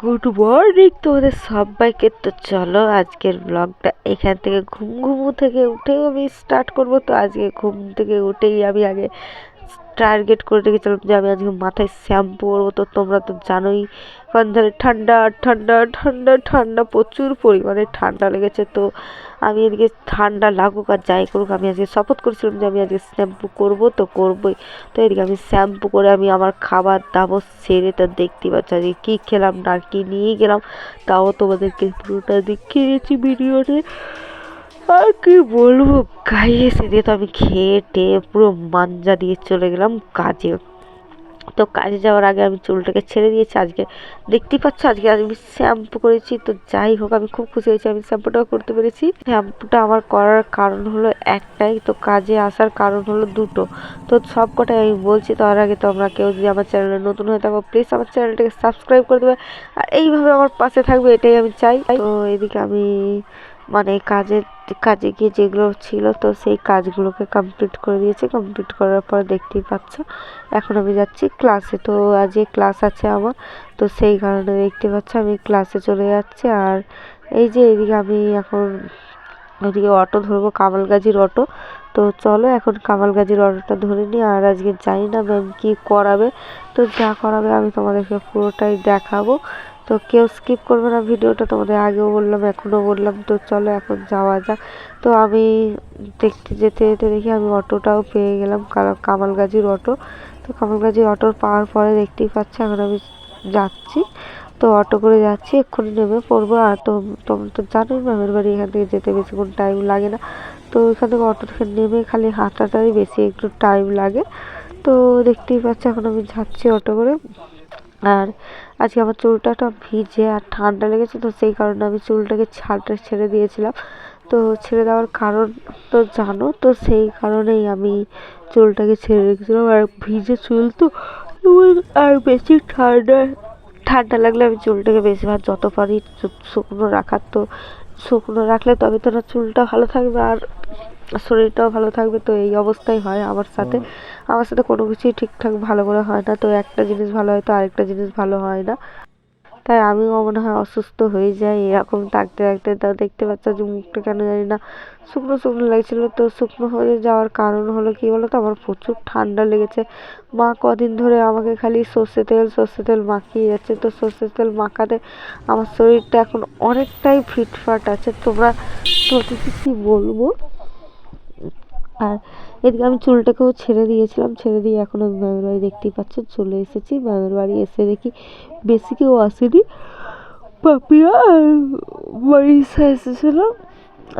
Good morning তোমাদের সবাইকে। তো চলো আজকের ব্লগটা এখান থেকে ঘুম ঘুমু থেকে উঠেও আমি স্টার্ট করব। তো আজকে ঘুম থেকে উঠেই আমি আগে টার্গেট করে রেখেছিলাম যে আমি আজকে মাথায় শ্যাম্পু করব তো তোমরা তো জানোই কারণ ধরে ঠান্ডা ঠান্ডা ঠান্ডা ঠান্ডা প্রচুর পরিমাণে ঠান্ডা লেগেছে। তো আমি এদিকে ঠান্ডা লাগুক আর যাই করুক, আমি আজকে শপথ করেছিলাম যে আমি আজকে শ্যাম্পু করব তো করবই। তো এদিকে আমি শ্যাম্পু করে আমি আমার খাবার দাবার সেরে তো দেখতে পাচ্ছি, আজকে কী খেলাম না কি নিয়ে গেলাম, তাও তোমাদেরকে পুরোটা দেখিয়েছি ভিডিওতে। আর কি বলব গাইয়ে সেদিকে তো আমি খেয়ে টেয়ে পুরো মাঞ্জা দিয়ে চলে গেলাম কাজে। তো কাজে যাওয়ার আগে আমি চুলটাকে ছেড়ে দিয়েছি। আজকে দেখতেই পাচ্ছ, আজকে আমি শ্যাম্পু করেছি। তো যাই হোক, আমি খুব খুশি হয়েছি, আমি শ্যাম্পুটাও করতে পেরেছি। শ্যাম্পুটা আমার করার কারণ হলো একটাই, তো কাজে আসার কারণ হলো দুটো। তো সব কটাই আমি বলছি তার আগে তোমরা কেউ যদি আমার চ্যানেলে নতুন হয়ে থাকো প্লিজ আমার চ্যানেলটাকে সাবস্ক্রাইব করে দেবে। আর এইভাবে আমার পাশে থাকবে, এটাই আমি চাই। তো এদিকে আমি মানে কাজের কাজে গিয়ে যেগুলো ছিল তো সেই কাজগুলোকে কমপ্লিট করে দিয়েছে। কমপ্লিট করার পর দেখতেই পাচ্ছ, এখন আমি যাচ্ছি ক্লাসে তো আজকে ক্লাস আছে আমার, তো সেই কারণে দেখতে পাচ্ছ আমি ক্লাসে চলে যাচ্ছি। আর এই যে এদিকে আমি এখন ওদিকে অটো ধরবো, কামালগাজির অটো। তো চলো, এখন কামাল কামালগাজির অটোটা ধরে নিই। আর আজকে জানি না ম্যাম কী করাবে। তো যা করাবে আমি তোমাদেরকে পুরোটাই দেখাবো। তো কেউ স্কিপ করবে না ভিডিওটা, তোমাদের আগেও বললাম, এখনও বললাম। তো চলো, এখন যাওয়া যাক। তো আমি দেখতে যেতে যেতে দেখি আমি অটোটাও পেয়ে গেলাম কামাল কামালগাজির অটো। তো কামালগাজির অটো পাওয়ার পরে দেখতেই পাচ্ছি, এখন আমি যাচ্ছি। তো অটো করে যাচ্ছি, এক্ষুনি নেমে পড়ব। আর তো, তোমরা তো জানোই ম্যামের বাড়ি এখান থেকে যেতে বেশিক্ষণ টাইম লাগে না। তো এখান অটো নেমে খালি হাঁটাটাই বেশি একটু টাইম লাগে। তো দেখতেই পাচ্ছি, এখন আমি যাচ্ছি অটো করে। আর আজকে আমার চুলটা একটা ভিজে আর ঠান্ডা লেগেছে, তো সেই কারণে আমি চুলটাকে ছাড়টা ছেড়ে দিয়েছিলাম। তো ছেড়ে দেওয়ার কারণ তো জানো, তো সেই কারণেই আমি চুলটাকে ছেড়ে রেখেছিলাম। আর ভিজে চুল তো আর বেশি ঠান্ডা ঠান্ডা লাগলে আমি চুলটাকে বেশিরভাগ যত পারি শুকনো রাখার তো শুকনো রাখলে তবে তো না চুলটা ভালো থাকবে আর শরীরটাও ভালো থাকবে। তো এই অবস্থাই হয় আমার সাথে। আমার সাথে কোনো কিছুই ঠিকঠাক ভালো করে হয় না। তো একটা জিনিস ভালো হয় তো আরেকটা জিনিস ভালো হয় না। তাই আমিও মনে হয় অসুস্থ হয়ে যাই। এরকম থাকতে থাকতে তা দেখতে পাচ্ছ যে মুখটা কেন জানি না শুকনো শুকনো লাগছিল। তো শুকনো হয়ে যাওয়ার কারণ হলো কি বলো তো আমার প্রচুর ঠান্ডা লেগেছে। মা কদিন ধরে আমাকে খালি সর্ষে তেল সর্ষে তেল মাখিয়ে যাচ্ছে। তো সর্ষে তেল মাখাতে আমার শরীরটা এখন অনেকটাই ফিটফাট আছে। তোমরা তোমাদেরকে কী বলব? আর এদিকে আমি চুলটাকেও ছেড়ে দিয়েছিলাম, ছেড়ে দিয়ে এখন আমি ম্যামের বাড়ি দেখতেই পাচ্ছ, চলে এসেছি। ম্যামের বাড়ি এসে দেখি বেশি কেউ আসেনি। পাপিয়া মরিসা এসেছিল।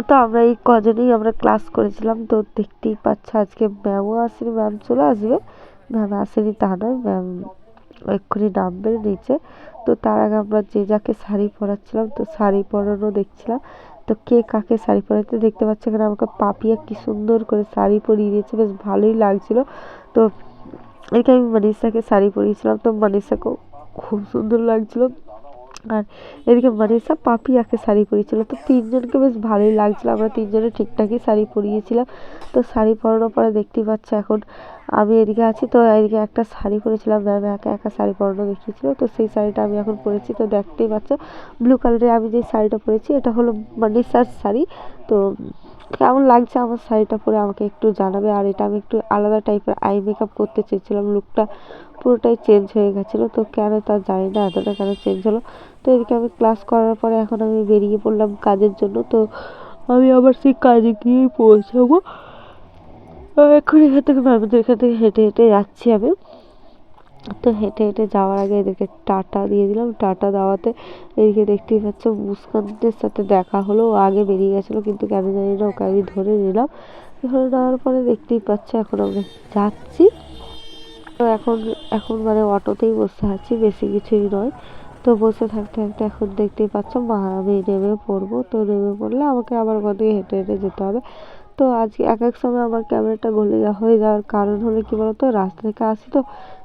তো আমরা এই কজনেই আমরা ক্লাস করেছিলাম, তো দেখতেই পাচ্ছ আজকে ম্যামও আসেনি ম্যাম চলে আসবে। ম্যাম আসেনি তা নয় ম্যাম এক্ষুনি নামবে নিচে। তো তার আগে আমরা যে যাকে শাড়ি পরাচ্ছিলাম, তো শাড়ি পরানো দেখছিলাম। তো কে কাকে শাড়ি পরাতে দেখতে পাচ্ছে এখানে আমাকে পাপিয়া কি সুন্দর করে শাড়ি পরিয়ে দিয়েছে, বেশ ভালোই লাগছিল। তো এদিকে আমি মানিসাকে শাড়ি পরিয়েছিলাম, তো মানিসাকেও খুব সুন্দর লাগছিল। আর এদিকে মানিসা পাপিয়াকে শাড়ি পরিয়েছিল, তো তিনজনকে বেশ ভালোই লাগছিল। আমরা তিনজনে ঠিকঠাকই শাড়ি পরিয়েছিলাম। তো শাড়ি পরানোর পরে দেখতেই পাচ্ছ এখন আমি এদিকে আছি, তো এদিকে একটা শাড়ি পরেছিলাম। ম্যাম একা একা শাড়ি পরানো দেখিয়েছিল, তো সেই শাড়িটা আমি এখন পরেছি। তো দেখতেই পাচ্ছ ব্লু কালারের আমি যে শাড়িটা পরেছি, এটা হলো মানে মানিসার শাড়ি। তো কেমন লাগছে আমার শাড়িটা পরে, আমাকে একটু জানাবে। আর এটা আমি একটু আলাদা টাইপের আই মেকআপ করতে চেয়েছিলাম। লুকটা পুরোটাই চেঞ্জ হয়ে গেছিল, তো কেন তা জানি না, এতটা কেন চেঞ্জ হলো। তো এদিকে আমি ক্লাস করার পরে এখন আমি বেরিয়ে পড়লাম কাজের জন্য, তো আমি আবার সেই কাজে গিয়েই পৌঁছাবো। এখন এখান থেকে ম্যামদের এখান থেকে হেঁটে হেঁটে যাচ্ছি আমি। তো হেঁটে হেঁটে যাওয়ার আগে এদেরকে টাটা দিয়ে দিলাম। টাটা দেওয়াতে এদিকে দেখতেই পাচ্ছ মুস্কানদের সাথে দেখা হলো। আগে বেরিয়ে গেছিল, কিন্তু কেন জানি না ওকে আমি ধরে নিলাম। ধরে নেওয়ার পরে দেখতেই পাচ্ছ এখন আমরা যাচ্ছি। তো এখন এখন মানে অটোতেই বসে আছি, বেশি কিছুই নয়। তো বসে থাকতে থাকতে এখন দেখতেই পাচ্ছ মা আমি নেমে পড়ব। তো নেমে পড়লে আমাকে আবার ওখান থেকে হেঁটে হেঁটে যেতে হবে। তো আজকে এক এক সময় আমার ক্যামেরাটা গলে হয়ে যাওয়ার কারণ হলো কি বলতো? রাস্তা থেকে আসি তো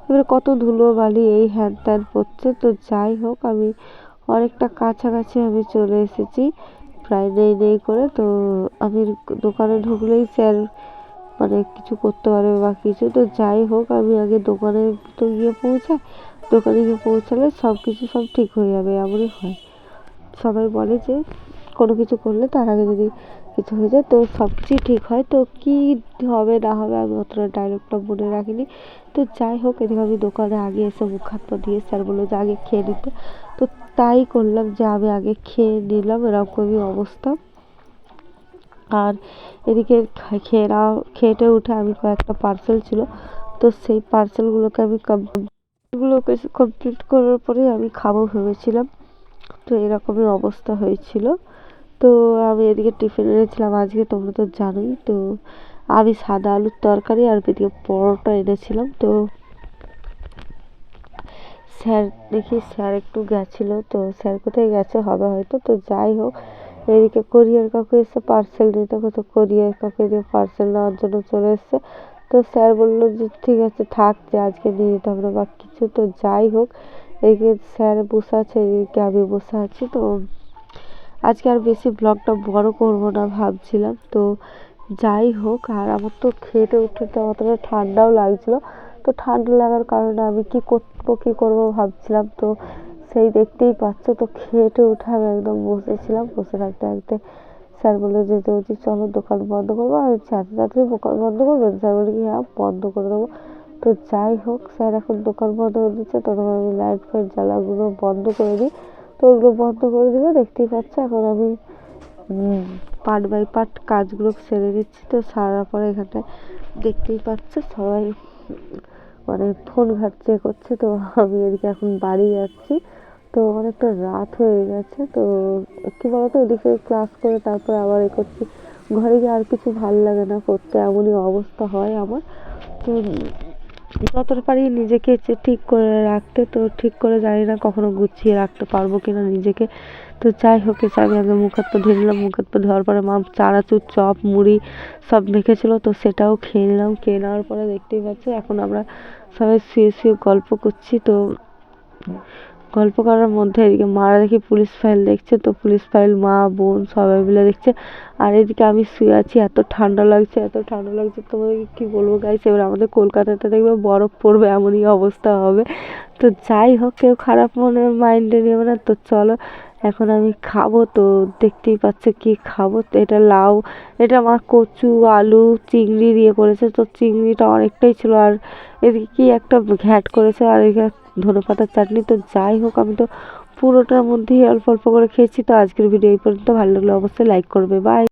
এবারে কত ধুলো বালি এই হ্যান ত্যান পড়ছে। তো যাই হোক, আমি অনেকটা কাছাকাছি আমি চলে এসেছি। প্রায় নেই নেই করে। তো আমি দোকানে ঢুকলেই স্যার মানে কিছু করতে পারবে বা কিছু। তো যাই হোক, আমি আগে দোকানে তো গিয়ে পৌঁছাই। দোকানে গিয়ে পৌঁছালে সব কিছু সব ঠিক হয়ে যাবে, এমনই হয়। সবাই বলে যে কোনো কিছু করলে তার আগে যদি কিছু হয়ে যায়। তো সব কিছুই ঠিক হয়। তো কী হবে না হবে আমি অতটা ডায়লগটা মনে রাখিনি। তো যাই হোক, এদিকে আমি দোকানে আগে এসে মুখ হাত পা দিয়ে স্যার বলল যে আগে খেয়ে নিতে। তো তাই করলাম যে আমি আগে খেয়ে নিলাম, এরকমই অবস্থা। আর এদিকে খেয়ে না খেটে উঠে আমি কয়েকটা পার্সেল ছিল। তো সেই পার্সেলগুলোকে আমি গুলোকে কমপ্লিট করার পরে আমি খাব ভেবেছিলাম। তো এরকমই অবস্থা হয়েছিল। তো আমি এদিকে টিফিন এনেছিলাম, আজকে তোমরা তো জানোই। তো আমি সাদা আলুর তরকারি আর এদিকে পরোটা এনেছিলাম। তো স্যার, দেখি স্যার একটু গেছিল। তো স্যার কোথায় গেছে হবে হয়তো। তো যাই হোক, এদিকে কোরিয়ার কাকু এসে পার্সেল নিতে তো কোরিয়ার কাকু এদিকে পার্সেল নেওয়ার জন্য চলে এসছে। তো স্যার বলল যে, ঠিক আছে, থাক, যে আজকে নিয়ে যেতে হবে না বা কিছু। তো যাই হোক, এদিকে স্যার বসে আছে, এদিকে আমি বসে আছি। তো আজকে আর বেশি ব্লগটা বড় করব না ভাবছিলাম। তো যাই হোক, আর আমার তো খেতে উঠে তো অতটা ঠান্ডাও লাগছিল। তো ঠান্ডা লাগার কারণে আমি কী করব কী করব ভাবছিলাম। তো সেই দেখতেই পাচ্ছ, তো খেটে উঠে আমি একদম বসেছিলাম। বসে থাকতে থাকতে স্যার বলল যে যদি চলো দোকান বন্ধ করব। আমি এত তাড়াতাড়ি দোকান বন্ধ করবেন স্যার বলে কি হ্যাঁ বন্ধ করে দেবো। তো যাই হোক স্যার এখন দোকান বন্ধ করে দিচ্ছে। ততক্ষণ আমি লাইট ফাইট জ্বালাগুলো বন্ধ করে দিই। তো ওগুলো বন্ধ করে দিলে, দেখতেই পাচ্ছ এখন আমি পার্ট বাই পার্ট কাজগুলো সেরে দিচ্ছি তো সারার পরে এখানটায় দেখতেই পাচ্ছ সবাই মানে ফোন ঘাটছে, করছে। তো আমি এদিকে এখন বাড়ি যাচ্ছি। তো অনেকটা রাত হয়ে গেছে। তো কী বলতো, এদিকে ক্লাস করে তারপর আবার এ করছি। ঘরে গিয়ে আর কিছু ভালো লাগে না করতে, এমনই অবস্থা হয় আমার। তো যতটা পারি নিজেকে ঠিক করে রাখতে, তো ঠিক করে জানি না কখনো গুছিয়ে রাখতে পারব কিনা নিজেকে। তো যাই হোক, এসে আমি আগে মুখ হাত পা ধুয়ে নিলাম। মুখ হাত পা ধোয়ার পরে মা চানাচুর, চপ, মুড়ি সব মেখেছিলো, তো সেটাও খেয়ে নিলাম। খেয়ে নেওয়ার পরে দেখতেই পাচ্ছি, এখন আমরা সবাই শুয়ে শুয়ে গল্প করছি। তো গল্প করার মধ্যে এদিকে মারা দেখি পুলিশ ফাইল দেখছে, তো পুলিশ ফাইল মা, বোন সবাই মিলে দেখছে। আর এদিকে আমি শুয়ে আছি, এত ঠান্ডা লাগছে, এত ঠান্ডা লাগছে, তোমাদেরকে কী বলব গাইস এবার আমাদের কলকাতাতে দেখবে বরফ পড়বে, এমনই অবস্থা হবে। তো যাই হোক, কেউ খারাপ মনে মাইন্ডে নেবে না, তো চলো, এখন আমি খাব, তো দেখতেই পাচ্ছ কি খাব। এটা লাউ, এটা মা কচু, আলু, চিংড়ি দিয়ে করেছে, তো চিংড়িটা অনেকটাই ছিল। আর এদিকে কি একটা ঘ্যাট করেছে, আর এখানে ধনে পাতার চাটনি তো যাই হোক, আমি তো পুরোটার মধ্যেই অল্প অল্প করে খেয়েছি, তো আজকের ভিডিও এই পর্যন্ত। ভালো লাগলে অবশ্যই লাইক করবে। বাই